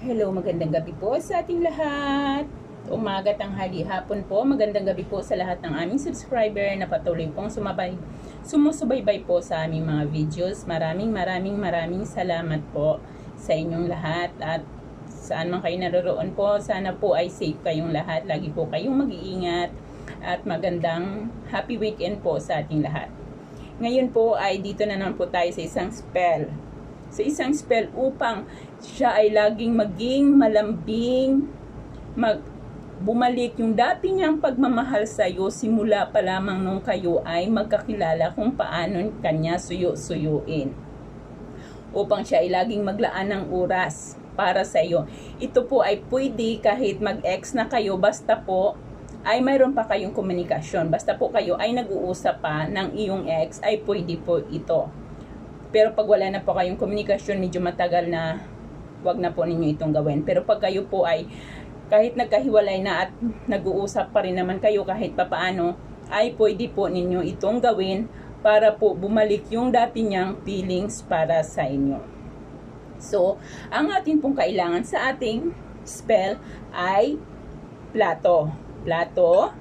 Hello, magandang gabi po sa ating lahat. Umaga, tanghali, hapon po. Magandang gabi po sa lahat ng aming subscriber na patuloy pong sumabay, sumusubaybay po sa aming mga videos. Maraming maraming maraming salamat po sa inyong lahat at saan man kayo naroroon po. Sana po ay safe kayong lahat. Lagi po kayong mag-iingat at magandang happy weekend po sa ating lahat. Ngayon po ay dito na naman po tayo sa isang spell. Sa isang spell upang siya ay laging maging malambing, mag, bumalik yung dati niyang pagmamahal sa iyo simula pa lamang nung kayo ay magkakilala kung paano kanya suyo-suyuin. Upang siya ay laging maglaan ng oras para sa iyo. Ito po ay pwede kahit mag-ex na kayo basta po ay mayroon pa kayong komunikasyon. Basta po kayo ay nag-uusap pa ng iyong ex ay pwede po ito. Pero pag wala na po kayong komunikasyon, medyo matagal na wag na po ninyo itong gawin. Pero pag kayo po ay kahit nagkahiwalay na at nag-uusap pa rin naman kayo kahit papaano, ay pwede po ninyo itong gawin para po bumalik yung dati niyang feelings para sa inyo. So, ang atin pong kailangan sa ating spell ay plato. Plato.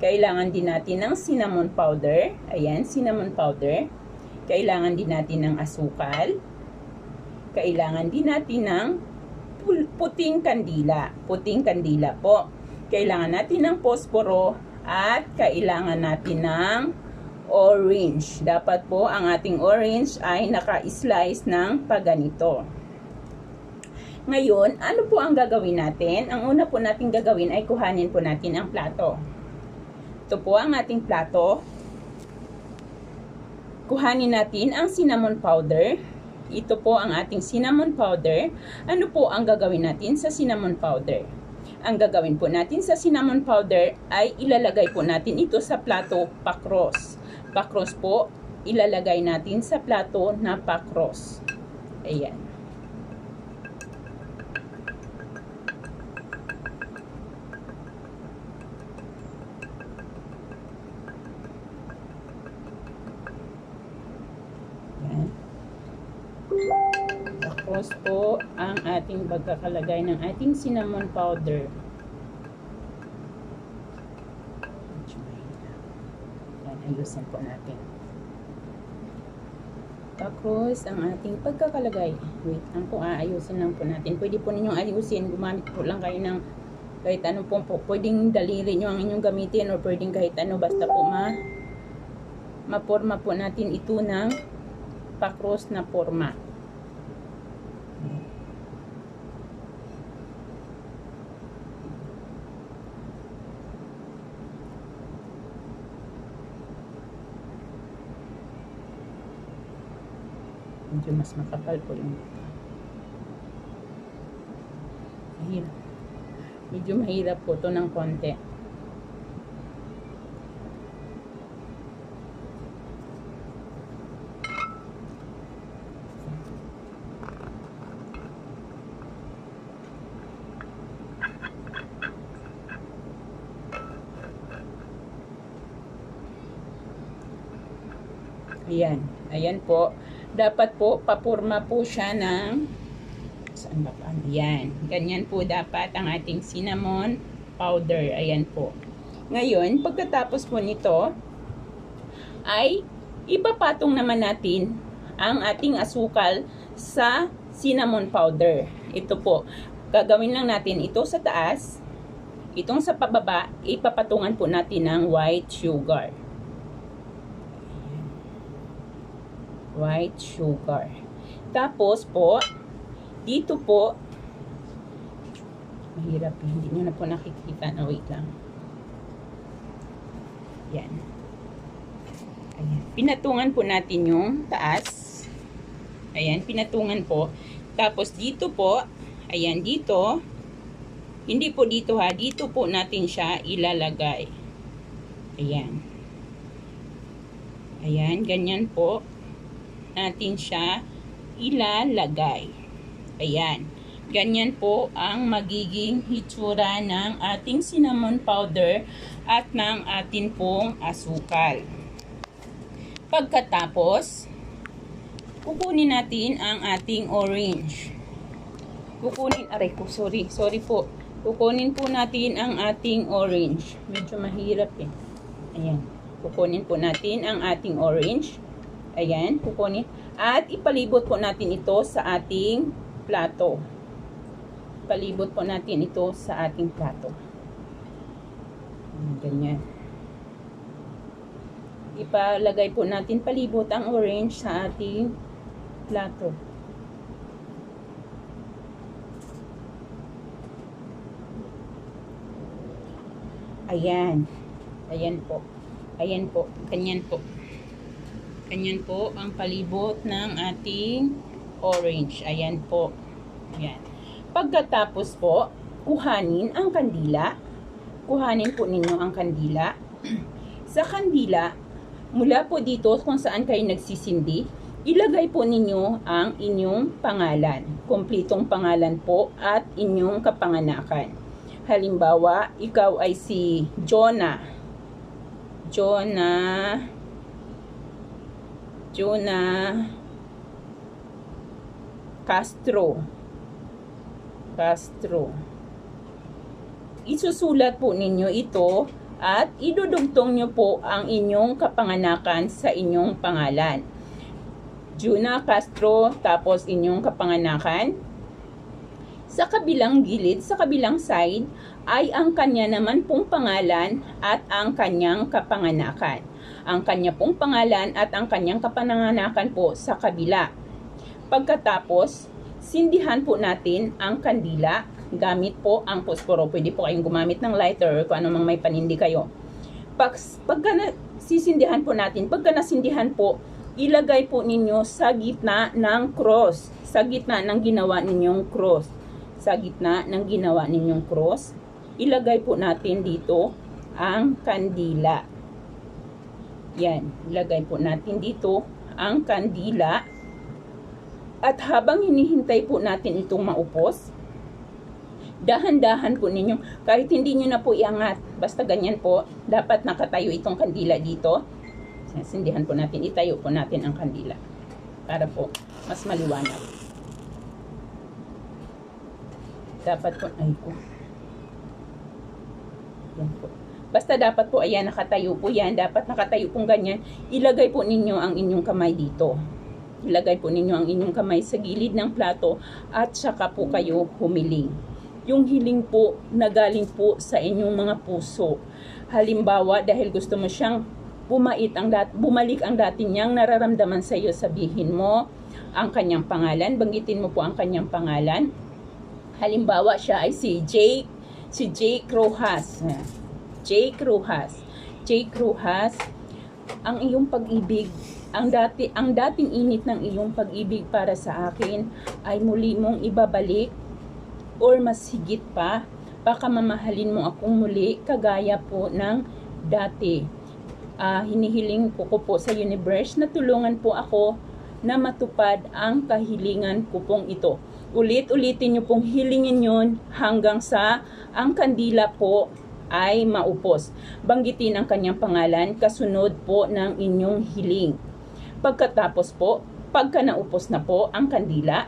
Kailangan din natin ng cinnamon powder. Ayan, cinnamon powder. Kailangan din natin ng asukal. Kailangan din natin ng puting kandila. Puting kandila po. Kailangan natin ng posporo at kailangan natin ng orange. Dapat po ang ating orange ay naka-slice ng paganito. Ngayon, ano po ang gagawin natin? Ang una po natin gagawin ay kuhanin po natin ang plato. Ito po ang ating plato kuhanin natin ang cinnamon powder. Ito po ang ating cinnamon powder. Ano po ang gagawin natin sa cinnamon powder? Ang gagawin po natin sa cinnamon powder ay ilalagay po natin ito sa plato pakros. Pakros po, ilalagay natin sa plato na pakros. Ayan. Tapos po ang ating pagkakalagay ng ating cinnamon powder. Yan, ayusin po natin. Tapos ang ating pagkakalagay. Wait lang po, aayusin lang po natin. Pwede po ninyong ayusin. Gumamit po lang kayo ng kahit ano po po. Pwedeng daliri nyo ang inyong gamitin or pwedeng kahit ano. Basta po ma maporma po natin ito ng pakros na forma. Medyo mas makapal po yung mahirap. Medyo mahirap po to ng konti. Ayan. Ayan po. Dapat po, papurma po siya ng saan ba pa? Ayan. Ganyan po dapat ang ating cinnamon powder. Ayan po. Ngayon, pagkatapos po nito, ay ipapatong naman natin ang ating asukal sa cinnamon powder. Ito po. Gagawin lang natin ito sa taas. Itong sa pababa, ipapatungan po natin ng white sugar. White sugar. Tapos po, dito po, mahirap, hindi nyo na po nakikita na wait lang. Yan. Ayan. Pinatungan po natin yung taas. Ayan, pinatungan po. Tapos dito po, ayan, dito, hindi po dito ha, dito po natin siya ilalagay. Ayan. Ayan, ganyan po natin siya ilalagay. Ayan. Ganyan po ang magiging hitsura ng ating cinnamon powder at ng atin pong asukal. Pagkatapos, kukunin natin ang ating orange. kukunin, aray ko, sorry, sorry po. Kukunin po natin ang ating orange. Medyo mahirap eh. Ayan. Kukunin po natin ang ating orange. Ayan, kukunin. At ipalibot po natin ito sa ating plato. Palibot po natin ito sa ating plato. Ganyan. Ipalagay po natin palibot ang orange sa ating plato. Ayan. Ayan po. Ayan po. Ganyan po. Ganyan po ang palibot ng ating orange. Ayan po. Ayan. Pagkatapos po, kuhanin ang kandila. Kuhanin po ninyo ang kandila. Sa kandila, mula po dito kung saan kayo nagsisindi, ilagay po ninyo ang inyong pangalan. Kompletong pangalan po at inyong kapanganakan. Halimbawa, ikaw ay si Jonah. Jonah. Jonah Castro. Castro. Isusulat po ninyo ito at idudugtong nyo po ang inyong kapanganakan sa inyong pangalan. Juna Castro, tapos inyong kapanganakan. Sa kabilang gilid, sa kabilang side, ay ang kanya naman pong pangalan at ang kanyang kapanganakan. Ang kanya pong pangalan at ang kanyang kapanganakan po sa kabila. Pagkatapos, sindihan po natin ang kandila gamit po ang posporo. Pwede po kayong gumamit ng lighter kung anumang may panindi kayo. Pag, pagka na, sisindihan po natin, pagka nasindihan po, ilagay po ninyo sa gitna ng cross. Sa gitna ng ginawa ninyong cross sa gitna ng ginawa ninyong cross, ilagay po natin dito ang kandila. Yan, ilagay po natin dito ang kandila. At habang hinihintay po natin itong maupos, dahan-dahan po ninyo, kahit hindi nyo na po iangat, basta ganyan po, dapat nakatayo itong kandila dito. Sindihan po natin, itayo po natin ang kandila para po mas maliwanag. Dapat po, ay po. Yan po. Basta dapat po, ayan, nakatayo po yan. Dapat nakatayo pong ganyan. Ilagay po ninyo ang inyong kamay dito. Ilagay po ninyo ang inyong kamay sa gilid ng plato at saka po kayo humiling. Yung hiling po na galing po sa inyong mga puso. Halimbawa, dahil gusto mo siyang bumait ang dat bumalik ang dati niyang nararamdaman sa iyo, sabihin mo ang kanyang pangalan, banggitin mo po ang kanyang pangalan Halimbawa, siya ay si Jake, si Jake Rojas. Jake Rojas. Jake Rojas, ang iyong pag-ibig, ang dati ang dating init ng iyong pag-ibig para sa akin ay muli mong ibabalik or mas higit pa, baka mamahalin mo akong muli kagaya po ng dati. Uh, hinihiling ko, ko po sa universe na tulungan po ako na matupad ang kahilingan ko pong ito ulit-ulitin nyo pong hilingin yun hanggang sa ang kandila po ay maupos. Banggitin ang kanyang pangalan kasunod po ng inyong hiling. Pagkatapos po, pagka naupos na po ang kandila,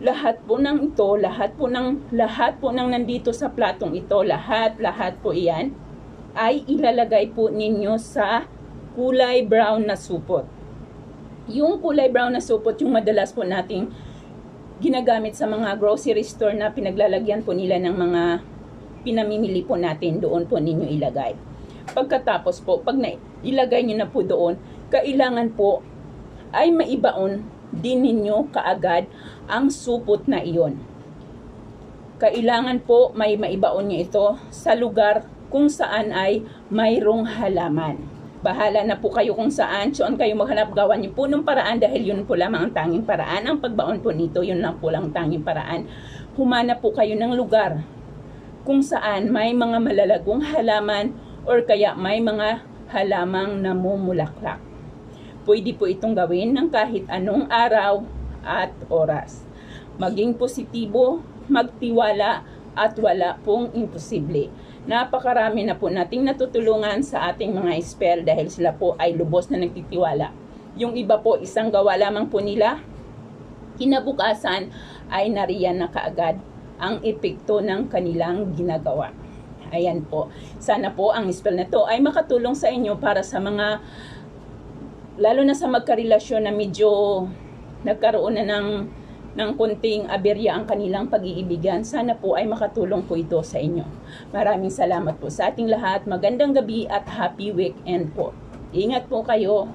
lahat po ng ito, lahat po ng lahat po ng nandito sa platong ito, lahat lahat po iyan ay ilalagay po ninyo sa kulay brown na supot. Yung kulay brown na supot, yung madalas po nating ginagamit sa mga grocery store na pinaglalagyan po nila ng mga pinamimili po natin doon po ninyo ilagay. Pagkatapos po, pag na, ilagay nyo na po doon, kailangan po ay maibaon din ninyo kaagad ang supot na iyon. Kailangan po may maibaon nyo ito sa lugar kung saan ay mayroong halaman. Bahala na po kayo kung saan, saan kayo maghanap gawa niyo po ng paraan dahil yun po lamang ang tanging paraan. Ang pagbaon po nito, yun lang po lang ang tanging paraan. Humana po kayo ng lugar kung saan may mga malalagong halaman or kaya may mga halamang namumulaklak. Pwede po itong gawin ng kahit anong araw at oras. Maging positibo, magtiwala at wala pong imposible. Napakarami na po nating natutulungan sa ating mga spell dahil sila po ay lubos na nagtitiwala. Yung iba po, isang gawa lamang po nila, kinabukasan ay nariyan na kaagad ang epekto ng kanilang ginagawa. Ayan po. Sana po ang spell na to ay makatulong sa inyo para sa mga lalo na sa magkarelasyon na medyo nagkaroon na ng ng konting aberya ang kanilang pag-iibigan. Sana po ay makatulong po ito sa inyo. Maraming salamat po sa ating lahat. Magandang gabi at happy weekend po. Ingat po kayo.